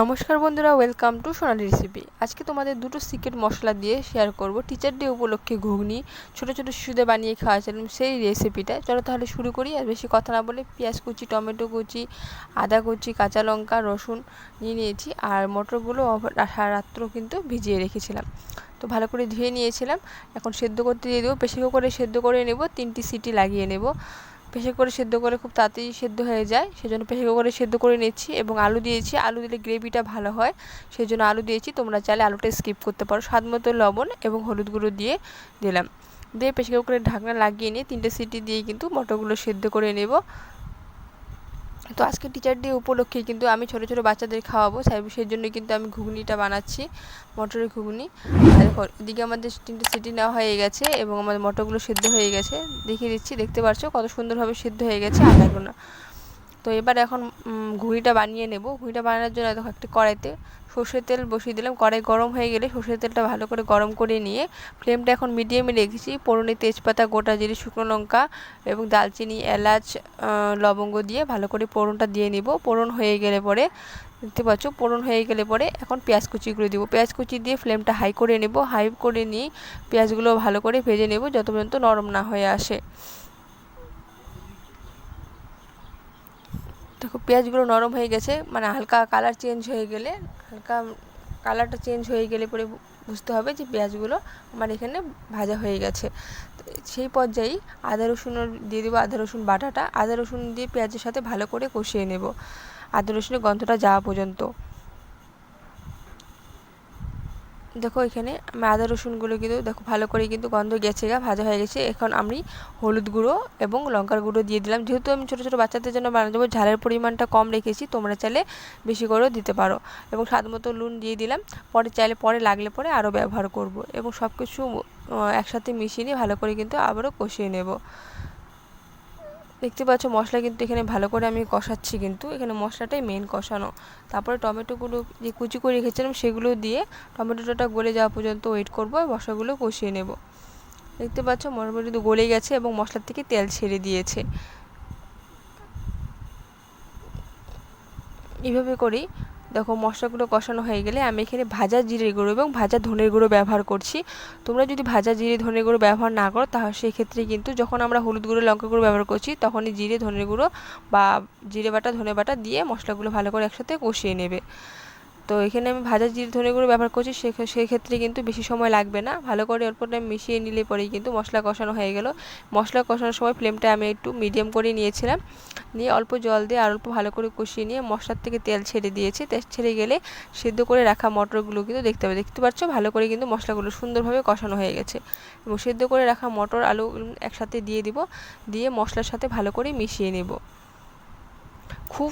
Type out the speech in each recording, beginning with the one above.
নমস্কার বন্ধুরা welcome to Sonali recipe আজকে তোমাদের দুটো সিক্রেট মশলা দিয়ে শেয়ার করব। টিচার ডে উপলক্ষে ঘুগনি, ছোট ছোট শিশুদের বানিয়ে খাওয়াছিলাম সেই রেসিপিটা চলো তাহলে শুরু করি, আর বেশি কথা না বলে পেঁয়াজ কুচি, টমেটো কুচি, আদা কুচি, কাঁচা লঙ্কা, রসুন নিয়ে নিয়েছি, আর মটরগুলো রাত্র কিন্তু ভিজিয়ে রেখেছিলাম। তো ভালো করে ধুয়ে নিয়েছিলাম। এখন সেদ্ধ করতে দিয়ে দেবো। প্রেশার করে সেদ্ধ করে নেব, তিনটি সিটি লাগিয়ে নেব। প্রেশার করে সেদ্ধ করে খুব তাড়াতাড়ি সেদ্ধ হয়ে যায়। সেজন্য প্রেশার করে সেদ্ধ করে নিচ্ছি এবং আলু দিয়েছি। আলু দিলে গ্রেভিটা ভালো হয় সেই জন্য আলু দিয়েছি। তোমরা চাইলে আলুটা স্কিপ করতে পারো। স্বাদ মতো লবণ এবং হলুদ গুঁড়ো দিয়ে দিলাম। দিয়ে প্রেশার কুকারে ঢাকনা লাগিয়ে নিয়ে তিনটে সিটি দিয়ে কিন্তু মটরগুলো সেদ্ধ করে নেব। তো আজকে টিচার ডে উপলক্ষে কিন্তু আমি ছোটো ছোটো বাচ্চাদের খাওয়াবো। সেই জন্য কিন্তু আমি ঘুগনিটা বানাচ্ছি, মটরের ঘুগনি। আর এদিকে আমাদের তিনটে সিটি নেওয়া হয়ে গেছে এবং আমাদের মটরগুলো সেদ্ধ হয়ে গেছে। দেখিয়ে দিচ্ছি, দেখতে পাচ্ছ কত সুন্দরভাবে সিদ্ধ হয়ে গেছে আদাগুলো তো এবার এখন ঘুড়িটা বানিয়ে নেব। ঘুড়িটা বানানোর জন্য দেখো একটা কড়াইতে সর্ষের তেল বসিয়ে দিলাম। কড়াই গরম হয়ে গেলে সর্ষের তেলটা ভালো করে গরম করে নিয়ে ফ্লেমটা এখন মিডিয়ামে রেখেছি। পোড়নে তেজপাতা, গোটা জিরে, শুকনো লঙ্কা এবং দালচিনি এলাচ লবঙ্গ দিয়ে ভালো করে পোড়নটা দিয়ে নিব। পোড়ন হয়ে গেলে পরে, দেখতে পাচ্ছ পোড়ন হয়ে গেলে পরে এখন পেঁয়াজ কুচিগুলো দিব। পেঁয়াজ কুচি দিয়ে ফ্লেমটা হাই করে নেব। হাই করে নিয়ে পেঁয়াজগুলো ভালো করে ভেজে নেব যত পর্যন্ত নরম না হয়ে আসে। দেখো, পেঁয়াজগুলো নরম হয়ে গেছে মানে হালকা কালার চেঞ্জ হয়ে গেলে, হালকা কালারটা চেঞ্জ হয়ে গেলে পরে বুঝতে হবে যে পেঁয়াজগুলো আমার এখানে ভাজা হয়ে গেছে। সেই পর্যায়েই আদা, রসুন দিয়ে দেবো আদা, রসুন বাটাটা। আদা, রসুন দিয়ে পেঁয়াজের সাথে ভালো করে কষিয়ে নেব। আদা, রসুনের গন্ধটা যাওয়া পর্যন্ত। দেখো এখানে আমি আদা রসুনগুলো কিন্তু দেখো ভালো করে কিন্তু গন্ধ গেছে, গা ভাজা হয়ে গেছে। এখন আমি হলুদ গুঁড়ো এবং লঙ্কার গুঁড়ো দিয়ে দিলাম। যেহেতু আমি ছোটো ছোটো বাচ্চাদের জন্য বানানো যাব ঝালের পরিমাণটা কম রেখেছি, তোমরা চাইলে বেশি করেও দিতে পারো। এবং স্বাদ মতো নুন দিয়ে দিলাম। পরে চাইলে পরে লাগলে পরে আরও ব্যবহার করব। এবং সব কিছু একসাথে মিশিয়ে নিয়ে ভালো করে কিন্তু আবারও কষিয়ে নেব। দেখতে পাচ্ছ মশলা কিন্তু এখানে ভালো করে আমি কষাচ্ছি কিন্তু। এখানে মশলাটাই মেন কষানো। তারপরে টমেটোগুলো যে কুচি করে রেখেছিলাম সেগুলো দিয়ে টমেটোটা গলে যাওয়া পর্যন্ত ওয়েট করব আর মশলাগুলো কষিয়ে নেব। দেখতে পাচ্ছ মোটামুটি গলে গেছে এবং মশলার থেকে তেল ছেড়ে দিয়েছে। এভাবে করেই দেখো মশলাগুলো কষানো হয়ে গেলে আমি এখানে ভাজা জিরে গুঁড়ো এবং ভাজা ধনের গুঁড়ো ব্যবহার করছি। তোমরা যদি ভাজা জিরে, ধনের গুঁড়ো ব্যবহার না করো তাহলে সেক্ষেত্রে কিন্তু যখন আমরা হলুদ গুঁড়ো, লঙ্কা গুঁড়ো ব্যবহার করছি, তখনই জিরে, ধনের গুঁড়ো বা জিরে বাটা, ধনে বাটা দিয়ে মশলাগুলো ভালো করে একসাথে কষিয়ে নেবে। তো এখানে আমি ভাজা জিরে ধনে গুঁড়ো ব্যবহার করছি সেক্ষেত্রে কিন্তু বেশি সময় লাগবে না। ভালো করে অল্প টাইম মিশিয়ে নিলে পরেই কিন্তু মশলা কষানো হয়ে গেল। মশলা কষানোর সময় ফ্লেমটা আমি একটু মিডিয়াম করে নিয়েছিলাম। নিয়ে অল্প জল দিয়ে আর অল্প ভালো করে কষিয়ে নিয়ে মশলার থেকে তেল ছেড়ে দিয়েছি। তেল ছেড়ে গেলে সেদ্ধ করে রাখা মটরগুলো কিন্তু দেখতে পাবে। দেখতে পাচ্ছ? ভালো করে কিন্তু মশলাগুলো সুন্দরভাবে কষানো হয়ে গেছে। এবং সেদ্ধ করে রাখা মটর, আলু একসাথে দিয়ে দিব। দিয়ে মশলার সাথে ভালো করে মিশিয়ে নেব। খুব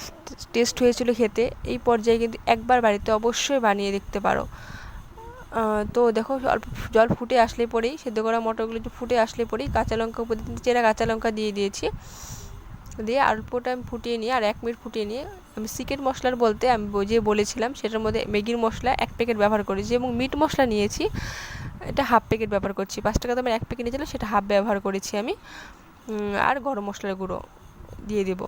টেস্ট হয়েছিল খেতে। এই পর্যায়ে কিন্তু একবার বাড়িতে অবশ্যই বানিয়ে দেখতে পারো। তো দেখো অল্প জল ফুটে আসলে পরেই, সেদ্ধ করা মটরগুলো ফুটে আসলে পরেই কাঁচা লঙ্কা উপর চেরা কাঁচা লঙ্কা দিয়ে দিয়েছি। দিয়ে অল্প টাইম ফুটিয়ে নিয়ে আর এক মিনিট ফুটিয়ে নিয়ে আমি সিক্রেট মশলার বলতে আমি যে বলেছিলাম সেটার মধ্যে ম্যাগির মশলা এক প্যাকেট ব্যবহার করেছি এবং মিট মশলা নিয়েছি। এটা হাফ প্যাকেট ব্যবহার করছি। পাঁচ টাকা দামের এক প্যাকেট নিয়েছিল সেটা হাফ ব্যবহার করেছি আমি। আর গরম মশলার গুঁড়ো দিয়ে দেবো।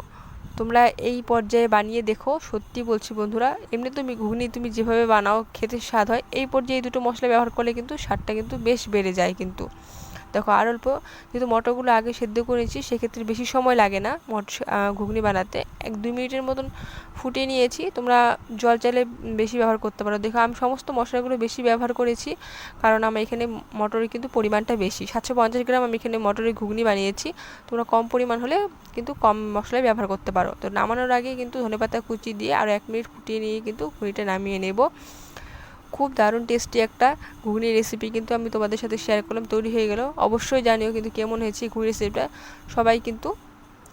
তোমরা এই পর্যায়ে বানিয়ে দেখো, সত্যি বলছি বন্ধুরা, এমনি তুমি ঘুগনি তুমি যেভাবে বানাও, খেতে স্বাদ হয়, এই পর্যায়ে দুটো মশলা ব্যবহার করলে কিন্তু স্বাদটা কিন্তু বেশ বেড়ে যায় কিন্তু। দেখো আর অল্প যেহেতু মটরগুলো আগে সেদ্ধ করেছি, সেক্ষেত্রে বেশি সময় লাগে না মটর ঘুগনি বানাতে। এক দুই মিনিটের মতন ফুটিয়ে নিয়েছি, তোমরা জল চাইলে বেশি ব্যবহার করতে পারো। দেখো আমি সমস্ত মশলাগুলো বেশি ব্যবহার করেছি, কারণ আমার এখানে মটরের কিন্তু পরিমাণটা বেশি। সাতশো পঞ্চাশ গ্রাম আমি এখানে মটরের ঘুগনি বানিয়েছি, তোমরা কম পরিমাণ হলে কিন্তু কম মশলাই ব্যবহার করতে পারো। তো নামানোর আগে কিন্তু ধনেপাতা কুচি দিয়ে আরও এক মিনিট ফুটিয়ে নিয়ে কিন্তু ঘুগনিটা নামিয়ে নেব। খুব দারুণ টেস্টি একটা ঘুগনি রেসিপি কিন্তু আমি তোমাদের সাথে শেয়ার করলাম, তৈরি হয়ে গেল। অবশ্যই জানিও কিন্তু কেমন হয়েছে ঘুগনি রেসিপিটা সবাই কিন্তু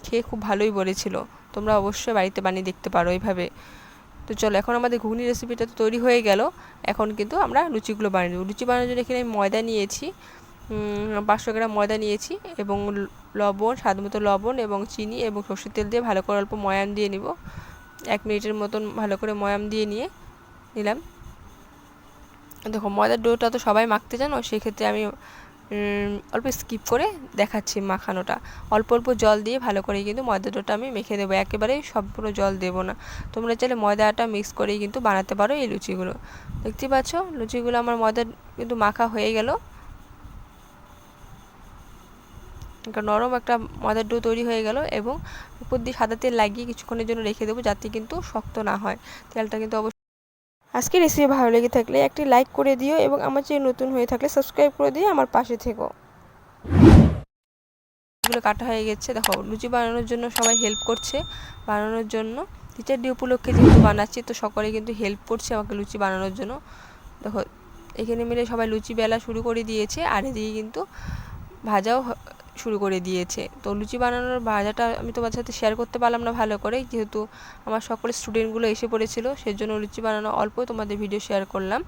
খেয়ে খুব ভালোই বলেছিল। তোমরা অবশ্যই বাড়িতে বানিয়ে দেখতে পারো এইভাবে। তো চলো, এখন আমাদের ঘুগনি রেসিপিটা তো তৈরি হয়ে গেল। এখন কিন্তু আমরা লুচিগুলো বানিয়ে দেবো লুচি বানানোর জন্য এখানে আমি ময়দা নিয়েছি। পাঁচশো গ্রাম ময়দা নিয়েছি এবং লবণ, স্বাদ মতো লবণ এবং চিনি এবং সর্ষের তেল দিয়ে ভালো করে অল্প ময়াম দিয়ে নিব। এক মিনিটের মতন ভালো করে ময়াম দিয়ে নিয়ে নিলাম। দেখো, ময়দার ডোটা তো সবাই মাখতে জানো, সেক্ষেত্রে আমি অল্প স্কিপ করে দেখাচ্ছি মাখানোটা। অল্প অল্প জল দিয়ে ভালো করে কিন্তু ময়দা ডোটা আমি মেখে দেবো। একেবারে সম্পূর্ণ জল দেবো না। তোমরা চাইলে ময়দাটা মিক্স করেই কিন্তু বানাতে পারো এই লুচিগুলো। দেখতে পাচ্ছ? লুচিগুলো আমার ময়দা কিন্তু মাখা হয়ে গেল। নরম একটা ময়দার ডো তৈরি হয়ে গেল এবং উপর দিয়ে সাদা তেল লাগিয়ে কিছুক্ষণের জন্য রেখে দেবো যাতে কিন্তু শক্ত না হয়। তেলটা কিন্তু অবশ্যই আজকে রেসিপি ভালো লেগে থাকলে একটি লাইক করে দিও এবং আমার চেয়ে নতুন হয়ে থাকলে সাবস্ক্রাইব করে দিয়ে আমার পাশে থেকো। এগুলো কাটা হয়ে গেছে। দেখো, লুচি বানানোর জন্য সবাই হেল্প করছে। বানানোর জন্য টিচার ডে উপলক্ষে যেহেতু বানাচ্ছি, তো সকলে কিন্তু হেল্প করছে আমাকে লুচি বানানোর জন্য। দেখো, এখানে মিলে সবাই লুচি বেলা শুরু করে দিয়েছে, আর এদিকে কিন্তু ভাজাও শুরু করে দিয়েছে। তো লুচি বানানোর ভাজাটা আমি তোমার সাথে শেয়ার করতে পারলাম না ভালো করে। যেহেতু আমার সকল স্টুডেন্টগুলো এসে পড়েছিল, সেজন্য লুচি বানানো অল্প তোমাদের ভিডিও শেয়ার করলাম।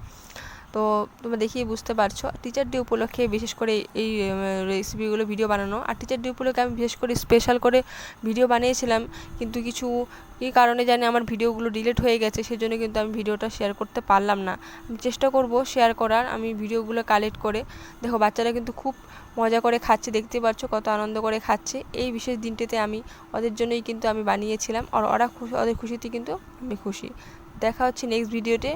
তো তোমরা দেখিয়ে বুঝতে পারছ। টিচার ডে উপলক্ষে বিশেষ করে এই রেসিপিগুলো ভিডিও বানানো। আর টিচার ডে উপলক্ষে আমি বিশেষ করে স্পেশাল করে ভিডিও বানিয়েছিলাম। কিন্তু কিছু কী কারণে জানি আমার ভিডিওগুলো ডিলিট হয়ে গেছে, সেজন্য কিন্তু আমি ভিডিওটা শেয়ার করতে পারলাম না। আমি চেষ্টা করব শেয়ার করার, আমি ভিডিওগুলো কালেক্ট করে। দেখো, বাচ্চারা কিন্তু খুব মজা করে খাচ্ছে দেখতে পাচ্ছ কত আনন্দ করে খাচ্ছে। এই বিশেষ দিনটিতে আমি ওদের জন্যই কিন্তু আমি বানিয়েছিলাম। আর ওরা খুশি, ওদের খুশিতে কিন্তু আমি খুশি। দেখা হচ্ছে নেক্সট ভিডিওতে